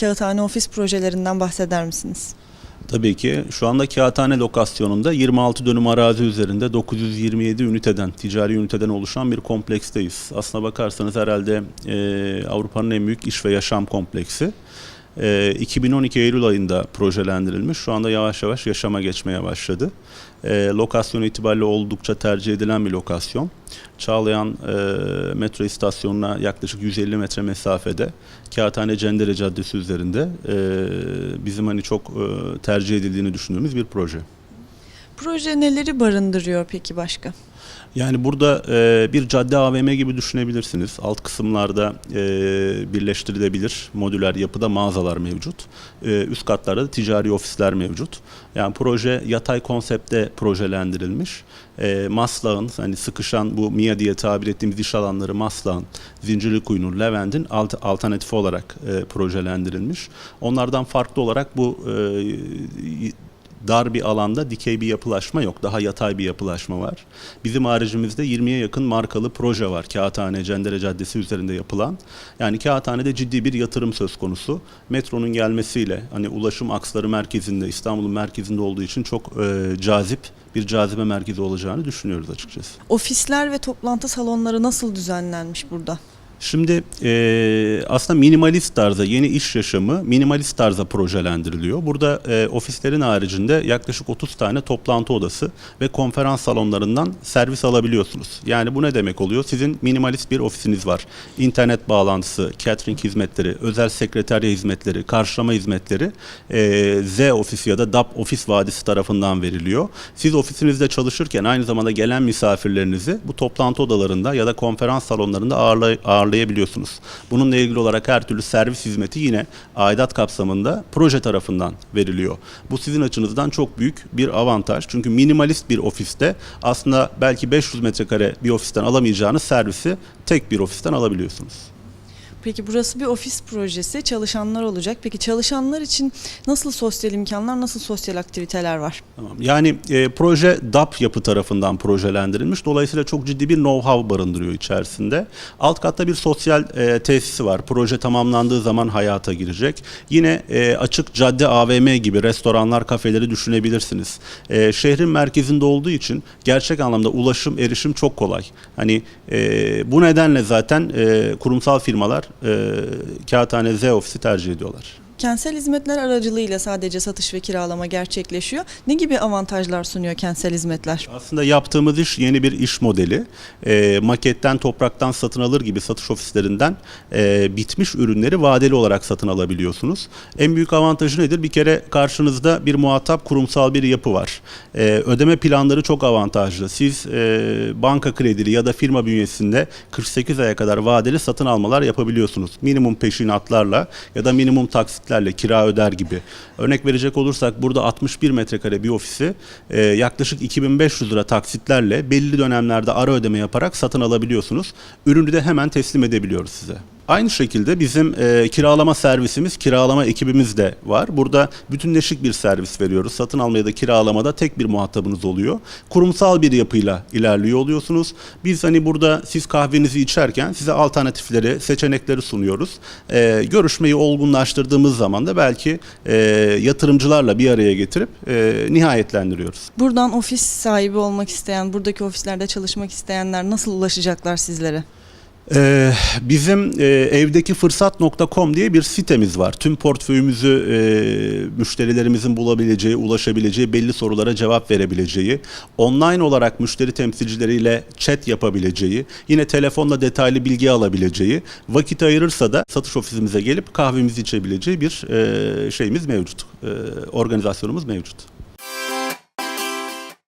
Kağıthane ofis projelerinden bahseder misiniz? Tabii ki şu anda Kağıthane lokasyonunda 26 dönüm arazi üzerinde 927 üniteden, ticari üniteden oluşan bir kompleksteyiz. Aslına bakarsanız herhalde e, Avrupa'nın en büyük iş ve yaşam kompleksi. E, 2012 Eylül ayında projelendirilmiş. Şu anda yavaş yavaş yaşama geçmeye başladı. E, lokasyon itibariyle oldukça tercih edilen bir lokasyon. Çağlayan e, metro istasyonuna yaklaşık 150 metre mesafede Kağıthane Cendere Caddesi üzerinde e, bizim hani çok e, tercih edildiğini düşündüğümüz bir proje. Proje neleri barındırıyor peki başka? Yani burada e, bir cadde AVM gibi düşünebilirsiniz. Alt kısımlarda e, birleştirilebilir modüler yapıda mağazalar mevcut. E, üst katlarda da ticari ofisler mevcut. Yani proje yatay konsepte projelendirilmiş. E, Maslak'ın hani sıkışan bu MIA diye tabir ettiğimiz iş alanları Maslak'ın, Zincirlikuyu'nun, Levent'in alt, alternatifi olarak e, projelendirilmiş. Onlardan farklı olarak bu e, dar bir alanda dikey bir yapılaşma yok. Daha yatay bir yapılaşma var. Bizim haricimizde 20'ye yakın markalı proje var. Kağıthane, Cendere Caddesi üzerinde yapılan. Yani Kağıthane'de ciddi bir yatırım söz konusu. Metronun gelmesiyle hani ulaşım aksları merkezinde, İstanbul'un merkezinde olduğu için çok e, cazip bir cazibe merkezi olacağını düşünüyoruz açıkçası. Ofisler ve toplantı salonları nasıl düzenlenmiş burada? Şimdi e, aslında minimalist tarzda yeni iş yaşamı minimalist tarzda projelendiriliyor. Burada e, ofislerin haricinde yaklaşık 30 tane toplantı odası ve konferans salonlarından servis alabiliyorsunuz. Yani bu ne demek oluyor? Sizin minimalist bir ofisiniz var. İnternet bağlantısı, catering hizmetleri, özel sekreterya hizmetleri, karşılama hizmetleri e, Z ofisi ya da DAP ofis vadisi tarafından veriliyor. Siz ofisinizde çalışırken aynı zamanda gelen misafirlerinizi bu toplantı odalarında ya da konferans salonlarında ağırlay- ağırlayabiliyorsunuz. Bununla ilgili olarak her türlü servis hizmeti yine aidat kapsamında proje tarafından veriliyor. Bu sizin açınızdan çok büyük bir avantaj. Çünkü minimalist bir ofiste aslında belki 500 metrekare bir ofisten alamayacağınız servisi tek bir ofisten alabiliyorsunuz. Peki burası bir ofis projesi, çalışanlar olacak. Peki çalışanlar için nasıl sosyal imkanlar, nasıl sosyal aktiviteler var? Tamam. Yani e, proje DAP yapı tarafından projelendirilmiş. Dolayısıyla çok ciddi bir know-how barındırıyor içerisinde. Alt katta bir sosyal e, tesisi var. Proje tamamlandığı zaman hayata girecek. Yine e, açık cadde AVM gibi restoranlar, kafeleri düşünebilirsiniz. E, şehrin merkezinde olduğu için gerçek anlamda ulaşım, erişim çok kolay. Hani e, bu nedenle zaten e, kurumsal firmalar e, Kağıthane Z ofisi tercih ediyorlar. Kentsel hizmetler aracılığıyla sadece satış ve kiralama gerçekleşiyor. Ne gibi avantajlar sunuyor kentsel hizmetler? Aslında yaptığımız iş yeni bir iş modeli. E, maketten, topraktan satın alır gibi satış ofislerinden e, bitmiş ürünleri vadeli olarak satın alabiliyorsunuz. En büyük avantajı nedir? Bir kere karşınızda bir muhatap kurumsal bir yapı var. E, ödeme planları çok avantajlı. Siz e, banka kredili ya da firma bünyesinde 48 aya kadar vadeli satın almalar yapabiliyorsunuz. Minimum peşinatlarla ya da minimum taksitlerle kira öder gibi. Örnek verecek olursak burada 61 metrekare bir ofisi e, yaklaşık 2500 lira taksitlerle belli dönemlerde ara ödeme yaparak satın alabiliyorsunuz. Ürünü de hemen teslim edebiliyoruz size. Aynı şekilde bizim e, kiralama servisimiz, kiralama ekibimiz de var. Burada bütünleşik bir servis veriyoruz. Satın alma ya da kiralamada tek bir muhatabınız oluyor. Kurumsal bir yapıyla ilerliyor oluyorsunuz. Biz hani burada siz kahvenizi içerken size alternatifleri, seçenekleri sunuyoruz. E, görüşmeyi olgunlaştırdığımız zaman da belki e, yatırımcılarla bir araya getirip e, nihayetlendiriyoruz. Buradan ofis sahibi olmak isteyen, buradaki ofislerde çalışmak isteyenler nasıl ulaşacaklar sizlere? Ee, bizim e, evdeki fırsat.com diye bir sitemiz var. Tüm portföyümüzü e, müşterilerimizin bulabileceği, ulaşabileceği, belli sorulara cevap verebileceği, online olarak müşteri temsilcileriyle chat yapabileceği, yine telefonla detaylı bilgi alabileceği, vakit ayırırsa da satış ofisimize gelip kahvemizi içebileceği bir e, şeyimiz mevcut. E, organizasyonumuz mevcut.